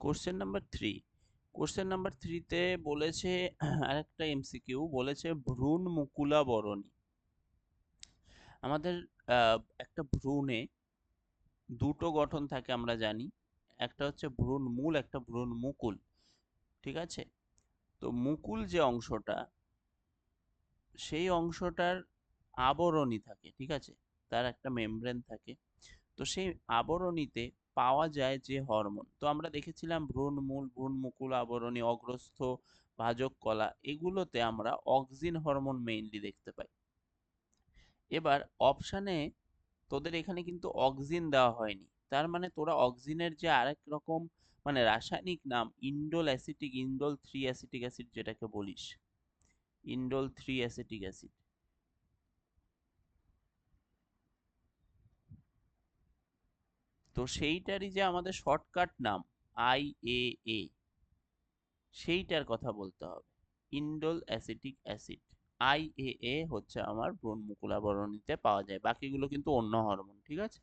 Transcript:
Question number three question number থ্রিতে বলেছে, আরেকটা এমসিকিউ বলেছে, ভ্রূণ মুকুলা বরণী। আমাদের একটা ভ্রূণে দুটো গঠন থাকে আমরা জানি। একটা হচ্ছে ভ্রূণ মূল, একটা ভ্রূণ মুকুল। ঠিক আছে? তো মুকুল যে অংশটা, সেই অংশটার আবরণী থাকে। ঠিক আছে? তার একটা মেমব্রেন থাকে। তো সেই আবরণীতে পাওয়া যায় যে হরমোন। তো আমরা দেখেছিলাম ভ্রূণ মূল ভ্রূণ মুকুল আবরণী, অগ্রস্থ ভাজক কলা, এগুলোতে আমরা অক্সিন হরমোন মেইনলি দেখতে পাই। এবার অপশানে তোদের এখানে কিন্তু অক্সিন দেওয়া হয়নি। তার মানে তোরা অক্সিনের যে আরেক রকম মানে রাসায়নিক নাম indole acetic, indole three acetic acid যেটাকে বলিস, ইন্ডোল থ্রি অ্যাসিটিক অ্যাসিড। তো সেইটারই যে আমাদের শর্টকাট নাম আই এ এ সেইটার কথা বলতে হবে। Indole acetic acid I A হচ্ছে আমার ব্রণমুকুলাবরণীতে পাওয়া যায়। বাকিগুলো কিন্তু অন্য হরমোন ঠিক আছে?